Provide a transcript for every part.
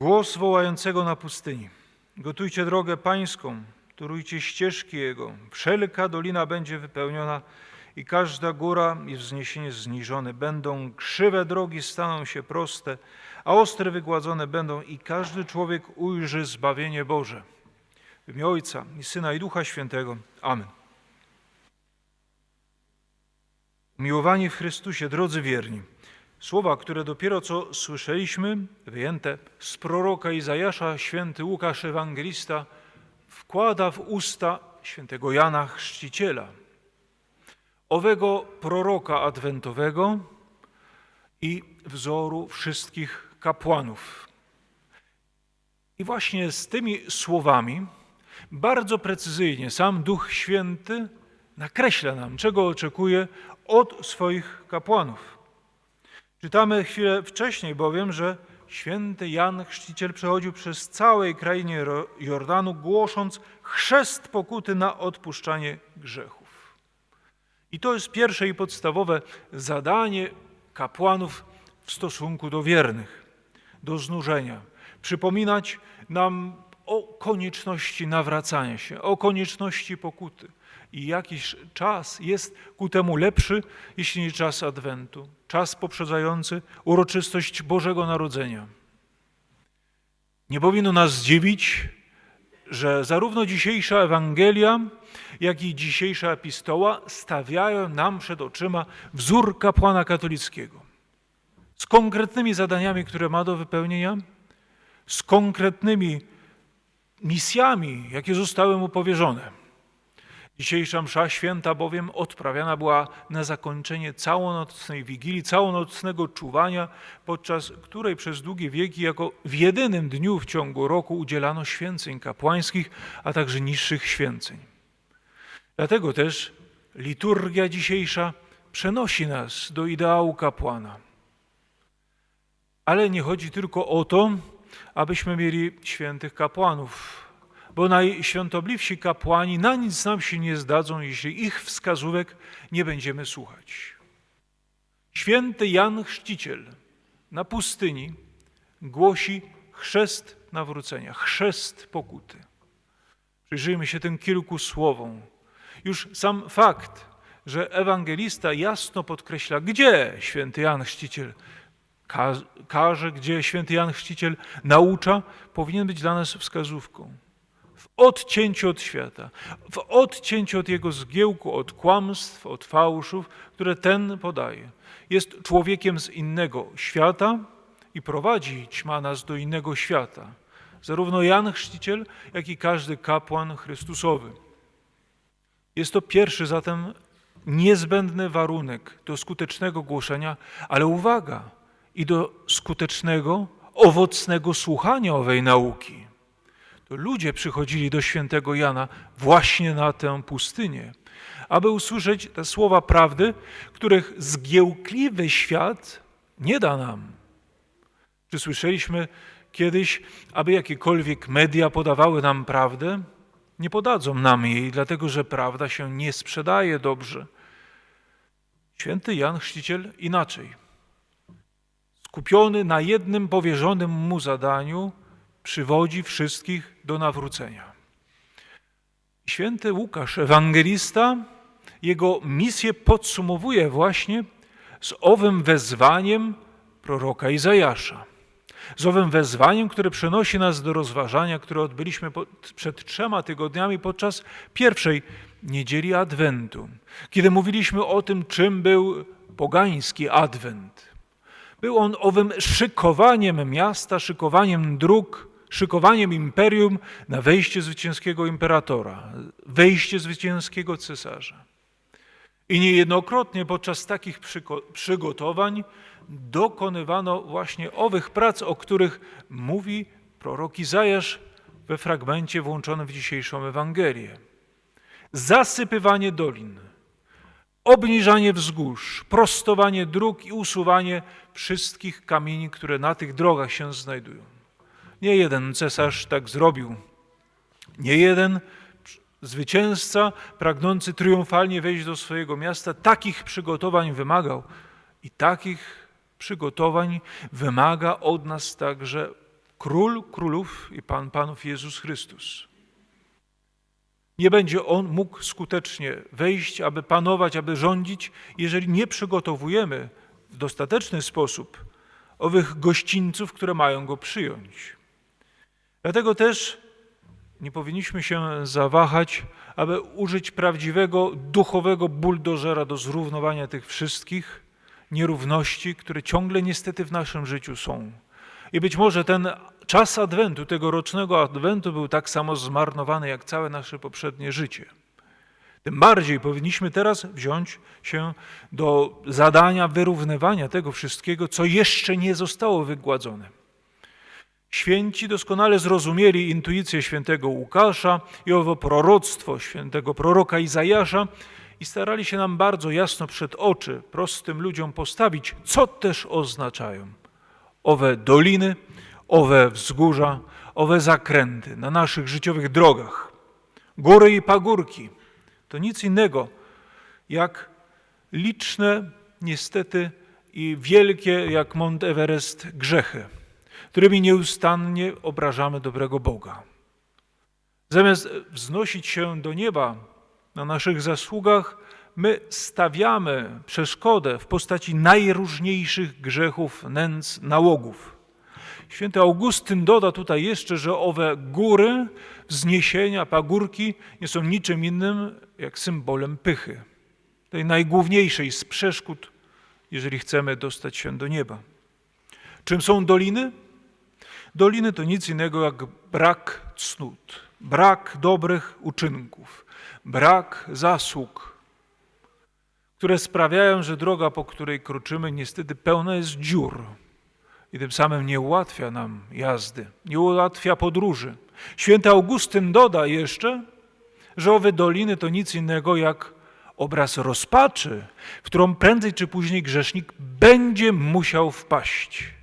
Głos wołającego na pustyni. Gotujcie drogę pańską, torujcie ścieżki Jego. Wszelka dolina będzie wypełniona i każda góra i wzniesienie zniżone. Będą krzywe drogi, staną się proste, a ostre wygładzone będą i każdy człowiek ujrzy zbawienie Boże. W imię Ojca i Syna i Ducha Świętego. Amen. Miłowani w Chrystusie, drodzy wierni, słowa, które dopiero co słyszeliśmy, wyjęte z proroka Izajasza, święty Łukasz Ewangelista wkłada w usta świętego Jana Chrzciciela, owego proroka adwentowego i wzoru wszystkich kapłanów. I właśnie z tymi słowami bardzo precyzyjnie sam Duch Święty nakreśla nam, czego oczekuje od swoich kapłanów. Czytamy chwilę wcześniej bowiem, że święty Jan Chrzciciel przechodził przez całej krainie Jordanu, głosząc chrzest pokuty na odpuszczanie grzechów. I to jest pierwsze i podstawowe zadanie kapłanów w stosunku do wiernych, do znużenia. Przypominać nam o konieczności nawracania się, o konieczności pokuty. I jakiś czas jest ku temu lepszy, jeśli nie czas Adwentu, czas poprzedzający uroczystość Bożego Narodzenia. Nie powinno nas zdziwić, że zarówno dzisiejsza Ewangelia, jak i dzisiejsza epistoła stawiają nam przed oczyma wzór kapłana katolickiego z konkretnymi zadaniami, które ma do wypełnienia, z konkretnymi misjami, jakie zostały mu powierzone. Dzisiejsza msza święta bowiem odprawiana była na zakończenie całonocnej wigilii, całonocnego czuwania, podczas której przez długie wieki jako w jedynym dniu w ciągu roku udzielano święceń kapłańskich, a także niższych święceń. Dlatego też liturgia dzisiejsza przenosi nas do ideału kapłana. Ale nie chodzi tylko o to, abyśmy mieli świętych kapłanów, bo najświątobliwsi kapłani na nic nam się nie zdadzą, jeśli ich wskazówek nie będziemy słuchać. Święty Jan Chrzciciel na pustyni głosi chrzest nawrócenia, chrzest pokuty. Przyjrzyjmy się tym kilku słowom. Już sam fakt, że ewangelista jasno podkreśla, gdzie święty Jan Chrzciciel ka- każe, gdzie święty Jan Chrzciciel naucza, powinien być dla nas wskazówką. W odcięciu od świata, w odcięciu od jego zgiełku, od kłamstw, od fałszów, które ten podaje. Jest człowiekiem z innego świata i prowadzi ćma nas do innego świata. Zarówno Jan Chrzciciel, jak i każdy kapłan Chrystusowy. Jest to pierwszy zatem niezbędny warunek do skutecznego głoszenia, ale uwaga, i do skutecznego, owocnego słuchania owej nauki. To ludzie przychodzili do świętego Jana właśnie na tę pustynię, aby usłyszeć te słowa prawdy, których zgiełkliwy świat nie da nam. Czy słyszeliśmy kiedyś, aby jakiekolwiek media podawały nam prawdę? Nie podadzą nam jej, dlatego że prawda się nie sprzedaje dobrze. Święty Jan Chrzciciel inaczej. Skupiony na jednym powierzonym mu zadaniu, przywodzi wszystkich do nawrócenia. Święty Łukasz, ewangelista, jego misję podsumowuje właśnie z owym wezwaniem proroka Izajasza. Z owym wezwaniem, które przenosi nas do rozważania, które odbyliśmy przed trzema tygodniami podczas pierwszej niedzieli Adwentu, kiedy mówiliśmy o tym, czym był pogański Adwent. Był on owym szykowaniem miasta, szykowaniem dróg, szykowaniem imperium na wejście zwycięskiego imperatora, wejście zwycięskiego cesarza. I niejednokrotnie podczas takich przygotowań dokonywano właśnie owych prac, o których mówi prorok Izajasz we fragmencie włączonym w dzisiejszą Ewangelię. Zasypywanie dolin, obniżanie wzgórz, prostowanie dróg i usuwanie wszystkich kamieni, które na tych drogach się znajdują. Nie jeden cesarz tak zrobił. Nie jeden zwycięzca pragnący triumfalnie wejść do swojego miasta takich przygotowań wymagał i takich przygotowań wymaga od nas także Król królów i Pan panów Jezus Chrystus. Nie będzie On mógł skutecznie wejść, aby panować, aby rządzić, jeżeli nie przygotowujemy w dostateczny sposób owych gościńców, które mają Go przyjąć. Dlatego też nie powinniśmy się zawahać, aby użyć prawdziwego duchowego buldożera do zrównowania tych wszystkich nierówności, które ciągle niestety w naszym życiu są. I być może ten czas Adwentu, tegorocznego Adwentu był tak samo zmarnowany jak całe nasze poprzednie życie. Tym bardziej powinniśmy teraz wziąć się do zadania wyrównywania tego wszystkiego, co jeszcze nie zostało wygładzone. Święci doskonale zrozumieli intuicję świętego Łukasza i owo proroctwo świętego proroka Izajasza i starali się nam bardzo jasno przed oczy prostym ludziom postawić, co też oznaczają owe doliny, owe wzgórza, owe zakręty na naszych życiowych drogach. Góry i pagórki to nic innego jak liczne, niestety i wielkie jak Mont Everest grzechy, którymi nieustannie obrażamy dobrego Boga. Zamiast wznosić się do nieba na naszych zasługach, my stawiamy przeszkodę w postaci najróżniejszych grzechów, nędz, nałogów. Święty Augustyn doda tutaj jeszcze, że owe góry, wzniesienia, pagórki nie są niczym innym jak symbolem pychy, tej najgłówniejszej z przeszkód, jeżeli chcemy dostać się do nieba. Czym są doliny? Doliny to nic innego jak brak cnót, brak dobrych uczynków, brak zasług, które sprawiają, że droga, po której kroczymy, niestety pełna jest dziur i tym samym nie ułatwia nam jazdy, nie ułatwia podróży. Święty Augustyn doda jeszcze, że owe doliny to nic innego jak obraz rozpaczy, w którą prędzej czy później grzesznik będzie musiał wpaść,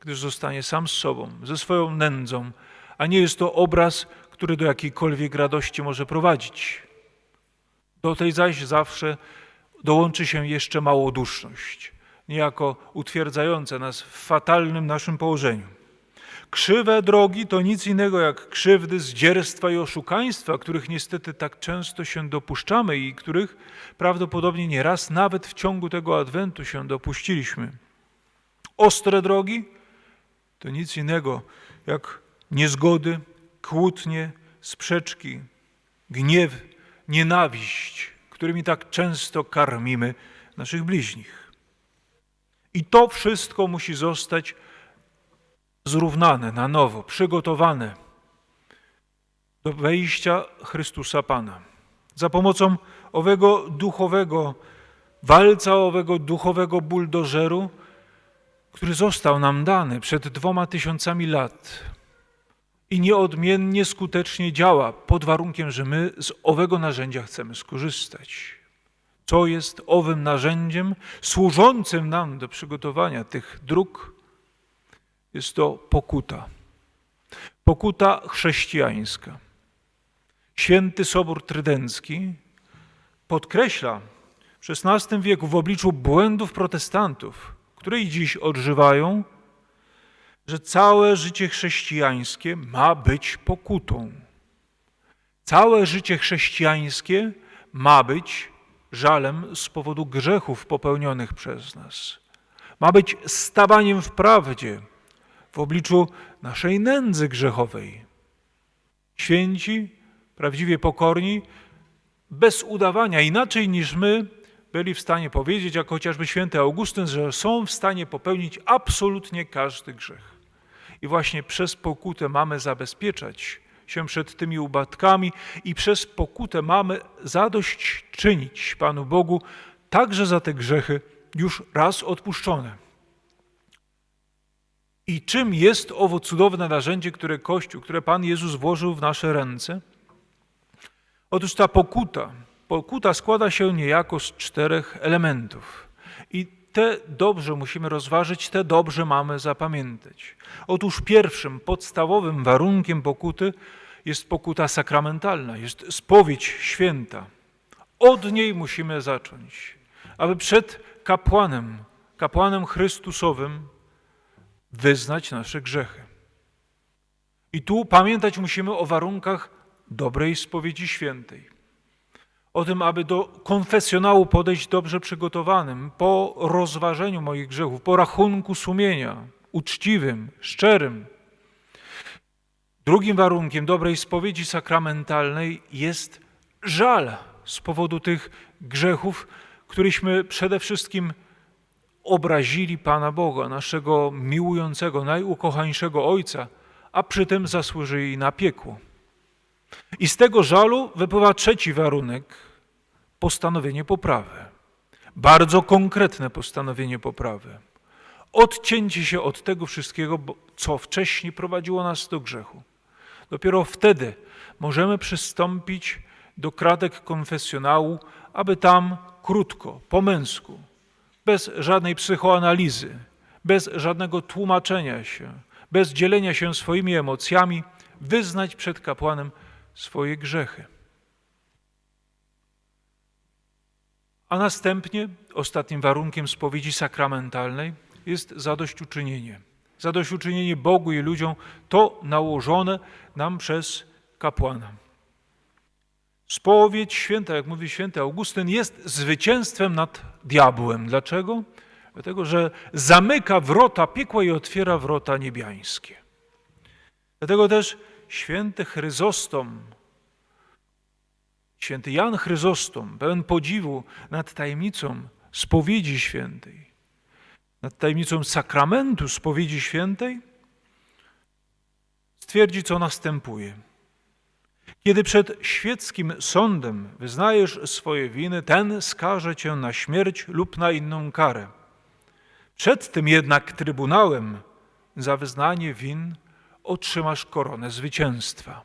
gdyż zostanie sam z sobą, ze swoją nędzą, a nie jest to obraz, który do jakiejkolwiek radości może prowadzić. Do tej zaś zawsze dołączy się jeszcze małoduszność, niejako utwierdzająca nas w fatalnym naszym położeniu. Krzywe drogi to nic innego jak krzywdy, zdzierstwa i oszukaństwa, których niestety tak często się dopuszczamy i których prawdopodobnie nieraz nawet w ciągu tego adwentu się dopuściliśmy. Ostre drogi to nic innego jak niezgody, kłótnie, sprzeczki, gniew, nienawiść, którymi tak często karmimy naszych bliźnich. I to wszystko musi zostać zrównane na nowo, przygotowane do wejścia Chrystusa Pana. Za pomocą owego duchowego walca, owego duchowego buldożeru, który został nam dany przed dwoma tysiącami lat i nieodmiennie skutecznie działa pod warunkiem, że my z owego narzędzia chcemy skorzystać. Co jest owym narzędziem służącym nam do przygotowania tych dróg? Jest to pokuta. Pokuta chrześcijańska. Święty Sobór Trydencki podkreśla w XVI wieku w obliczu błędów protestantów, które i dziś odżywają, że całe życie chrześcijańskie ma być pokutą. Całe życie chrześcijańskie ma być żalem z powodu grzechów popełnionych przez nas. Ma być stawaniem w prawdzie w obliczu naszej nędzy grzechowej. Święci, prawdziwie pokorni, bez udawania, inaczej niż my, byli w stanie powiedzieć, jak chociażby święty Augustyn, że są w stanie popełnić absolutnie każdy grzech. I właśnie przez pokutę mamy zabezpieczać się przed tymi upadkami i przez pokutę mamy zadość czynić Panu Bogu także za te grzechy już raz odpuszczone. I czym jest owo cudowne narzędzie, które Kościół, które Pan Jezus włożył w nasze ręce? Otóż ta pokuta, pokuta składa się niejako z czterech elementów. Te dobrze musimy rozważyć, te dobrze mamy zapamiętać. Otóż pierwszym, podstawowym warunkiem pokuty jest pokuta sakramentalna, jest spowiedź święta. Od niej musimy zacząć, aby przed kapłanem, kapłanem Chrystusowym, wyznać nasze grzechy. I tu pamiętać musimy o warunkach dobrej spowiedzi świętej. O tym, aby do konfesjonału podejść dobrze przygotowanym, po rozważeniu moich grzechów, po rachunku sumienia, uczciwym, szczerym. Drugim warunkiem dobrej spowiedzi sakramentalnej jest żal z powodu tych grzechów, któryśmy przede wszystkim obrazili Pana Boga, naszego miłującego, najukochańszego Ojca, a przy tym zasłużyli na piekło. I z tego żalu wypływa trzeci warunek postanowienie poprawy. Bardzo konkretne postanowienie poprawy. Odcięcie się od tego wszystkiego, co wcześniej prowadziło nas do grzechu. Dopiero wtedy możemy przystąpić do kratek konfesjonału, aby tam krótko, po męsku, bez żadnej psychoanalizy, bez żadnego tłumaczenia się, bez dzielenia się swoimi emocjami, wyznać przed kapłanem swoje grzechy. A następnie, ostatnim warunkiem spowiedzi sakramentalnej jest zadośćuczynienie. Zadośćuczynienie Bogu i ludziom to nałożone nam przez kapłana. Spowiedź święta, jak mówi święty Augustyn, jest zwycięstwem nad diabłem. Dlaczego? Dlatego, że zamyka wrota piekła i otwiera wrota niebiańskie. Dlatego też święty Chryzostom, święty Jan Chryzostom, pełen podziwu nad tajemnicą spowiedzi świętej, nad tajemnicą sakramentu spowiedzi świętej, stwierdzi, co następuje. Kiedy przed świeckim sądem wyznajesz swoje winy, ten skaże cię na śmierć lub na inną karę. Przed tym jednak trybunałem za wyznanie win otrzymasz koronę zwycięstwa.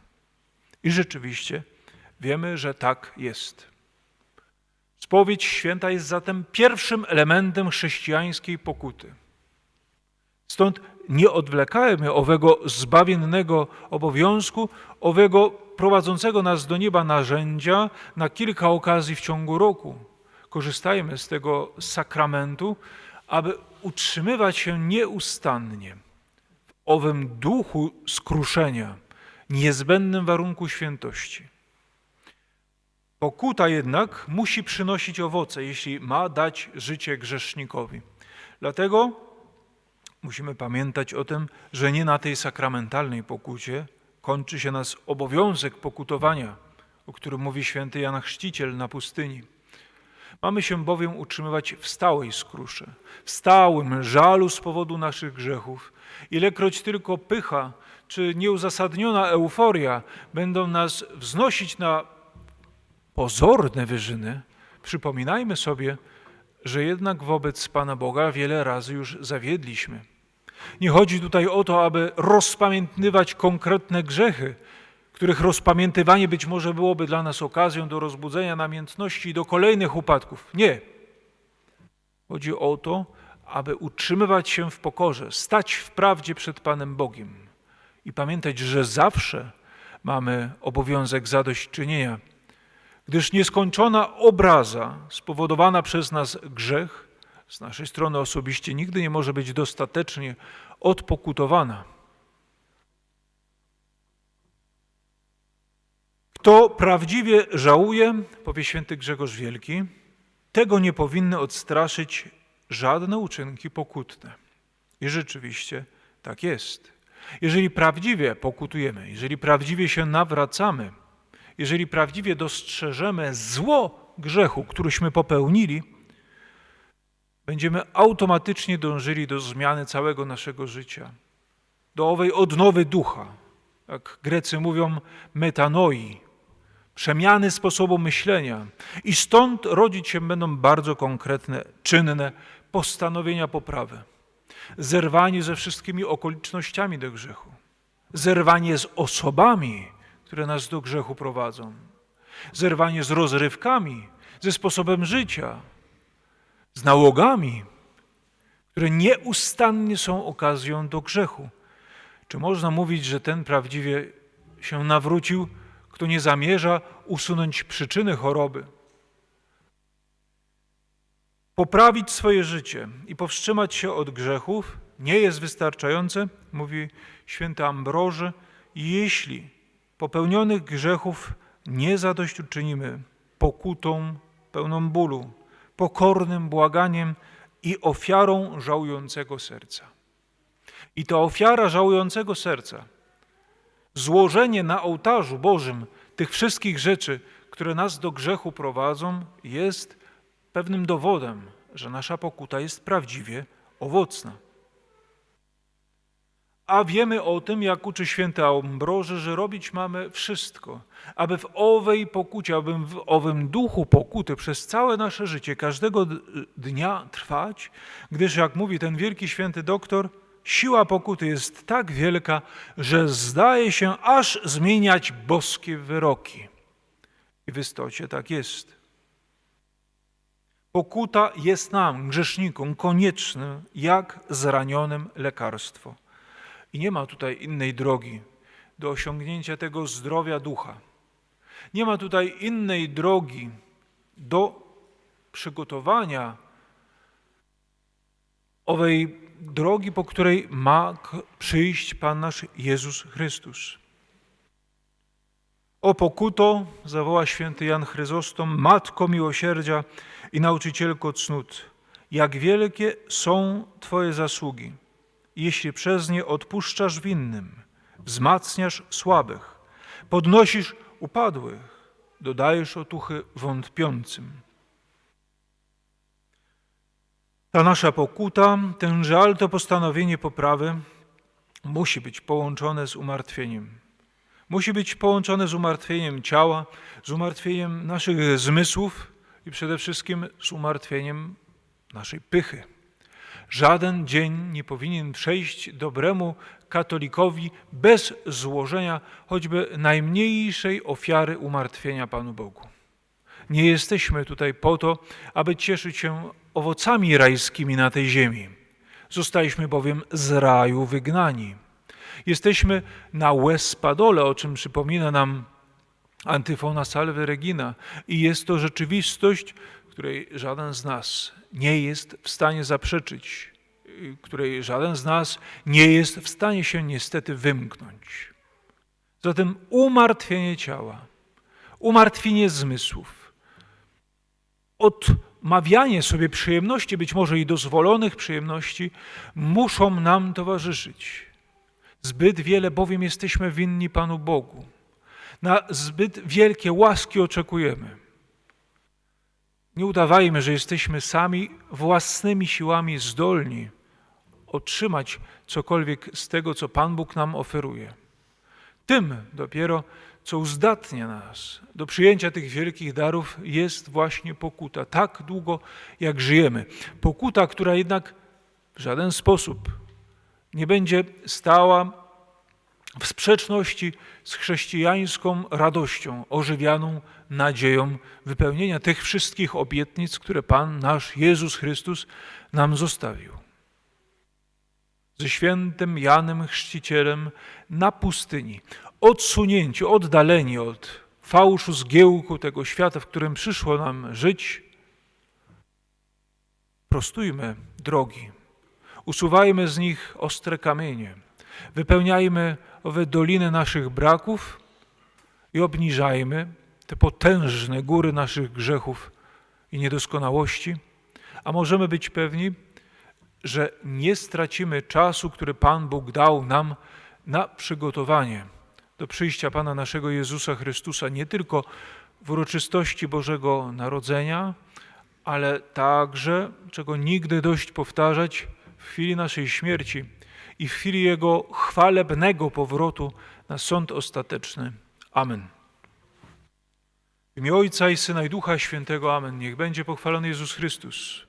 I rzeczywiście wiemy, że tak jest. Spowiedź święta jest zatem pierwszym elementem chrześcijańskiej pokuty. Stąd nie odwlekajmy owego zbawiennego obowiązku, owego prowadzącego nas do nieba narzędzia na kilka okazji w ciągu roku. Korzystajmy z tego sakramentu, aby utrzymywać się nieustannie owym duchu skruszenia, niezbędnym warunku świętości. Pokuta jednak musi przynosić owoce, jeśli ma dać życie grzesznikowi. Dlatego musimy pamiętać o tym, że nie na tej sakramentalnej pokucie kończy się nas obowiązek pokutowania, o którym mówi święty Jan Chrzciciel na pustyni. Mamy się bowiem utrzymywać w stałej skrusze, w stałym żalu z powodu naszych grzechów. Ilekroć tylko pycha czy nieuzasadniona euforia będą nas wznosić na pozorne wyżyny, przypominajmy sobie, że jednak wobec Pana Boga wiele razy już zawiedliśmy. Nie chodzi tutaj o to, aby rozpamiętywać konkretne grzechy, których rozpamiętywanie być może byłoby dla nas okazją do rozbudzenia namiętności i do kolejnych upadków. Nie. Chodzi o to, aby utrzymywać się w pokorze, stać w prawdzie przed Panem Bogiem i pamiętać, że zawsze mamy obowiązek zadośćczynienia, gdyż nieskończona obraza spowodowana przez nas grzech z naszej strony osobiście nigdy nie może być dostatecznie odpokutowana. Kto prawdziwie żałuje, powie święty Grzegorz Wielki, tego nie powinny odstraszyć żadne uczynki pokutne. I rzeczywiście tak jest. Jeżeli prawdziwie pokutujemy, jeżeli prawdziwie się nawracamy, jeżeli prawdziwie dostrzeżemy zło grzechu, któryśmy popełnili, będziemy automatycznie dążyli do zmiany całego naszego życia, do owej odnowy ducha, jak Grecy mówią, metanoi, przemiany sposobu myślenia. I stąd rodzić się będą bardzo konkretne, czynne postanowienia poprawy. Zerwanie ze wszystkimi okolicznościami do grzechu. Zerwanie z osobami, które nas do grzechu prowadzą. Zerwanie z rozrywkami, ze sposobem życia, z nałogami, które nieustannie są okazją do grzechu. Czy można mówić, że ten prawdziwie się nawrócił, kto nie zamierza usunąć przyczyny choroby? Poprawić swoje życie i powstrzymać się od grzechów nie jest wystarczające, mówi święty Ambroży, jeśli popełnionych grzechów nie zadośćuczynimy pokutą pełną bólu, pokornym błaganiem i ofiarą żałującego serca. I ta ofiara żałującego serca, złożenie na ołtarzu Bożym tych wszystkich rzeczy, które nas do grzechu prowadzą, jest pewnym dowodem, że nasza pokuta jest prawdziwie owocna. A wiemy o tym, jak uczy święty Ambroży, że robić mamy wszystko, aby w owej pokucie, aby w owym duchu pokuty przez całe nasze życie, każdego dnia trwać, gdyż jak mówi ten wielki święty doktor, siła pokuty jest tak wielka, że zdaje się aż zmieniać boskie wyroki. I w istocie tak jest. Pokuta jest nam, grzesznikom, koniecznym jak zranionym lekarstwo. I nie ma tutaj innej drogi do osiągnięcia tego zdrowia ducha. Nie ma tutaj innej drogi do przygotowania owej drogi, po której ma przyjść Pan nasz Jezus Chrystus. O pokuto, zawoła święty Jan Chryzostom, Matko miłosierdzia i nauczycielko cnót, jak wielkie są Twoje zasługi jeśli przez nie odpuszczasz winnym, wzmacniasz słabych, podnosisz upadłych, dodajesz otuchy wątpiącym. Ta nasza pokuta, ten żal, to postanowienie poprawy musi być połączone z umartwieniem. Musi być połączone z umartwieniem ciała, z umartwieniem naszych zmysłów i przede wszystkim z umartwieniem naszej pychy. Żaden dzień nie powinien przejść dobremu katolikowi bez złożenia choćby najmniejszej ofiary umartwienia Panu Bogu. Nie jesteśmy tutaj po to, aby cieszyć się owocami rajskimi na tej ziemi. Zostaliśmy bowiem z raju wygnani. Jesteśmy na łez-padole, o czym przypomina nam antyfona Salve Regina i jest to rzeczywistość, której żaden z nas nie jest w stanie zaprzeczyć, której żaden z nas nie jest w stanie się niestety wymknąć. Zatem umartwienie ciała, umartwienie zmysłów, odmawianie sobie przyjemności, być może i dozwolonych przyjemności, muszą nam towarzyszyć. Zbyt wiele bowiem jesteśmy winni Panu Bogu. Na zbyt wielkie łaski oczekujemy. Nie udawajmy, że jesteśmy sami własnymi siłami zdolni otrzymać cokolwiek z tego, co Pan Bóg nam oferuje. Tym dopiero, co uzdatnia nas do przyjęcia tych wielkich darów, jest właśnie pokuta. Tak długo, jak żyjemy. Pokuta, która jednak w żaden sposób nie będzie stała w sprzeczności z chrześcijańską radością, ożywianą nadzieją wypełnienia tych wszystkich obietnic, które Pan nasz Jezus Chrystus nam zostawił. Ze świętym Janem Chrzcicielem na pustyni, odsunięci, oddaleni od fałszu, zgiełku tego świata, w którym przyszło nam żyć, prostujmy drogi, usuwajmy z nich ostre kamienie, wypełniajmy owe doliny naszych braków i obniżajmy te potężne góry naszych grzechów i niedoskonałości, a możemy być pewni, że nie stracimy czasu, który Pan Bóg dał nam na przygotowanie do przyjścia Pana naszego Jezusa Chrystusa, nie tylko w uroczystości Bożego Narodzenia, ale także, czego nigdy dość powtarzać, w chwili naszej śmierci i w chwili Jego chwalebnego powrotu na sąd ostateczny. Amen. W imię Ojca i Syna i Ducha Świętego. Amen. Niech będzie pochwalony Jezus Chrystus.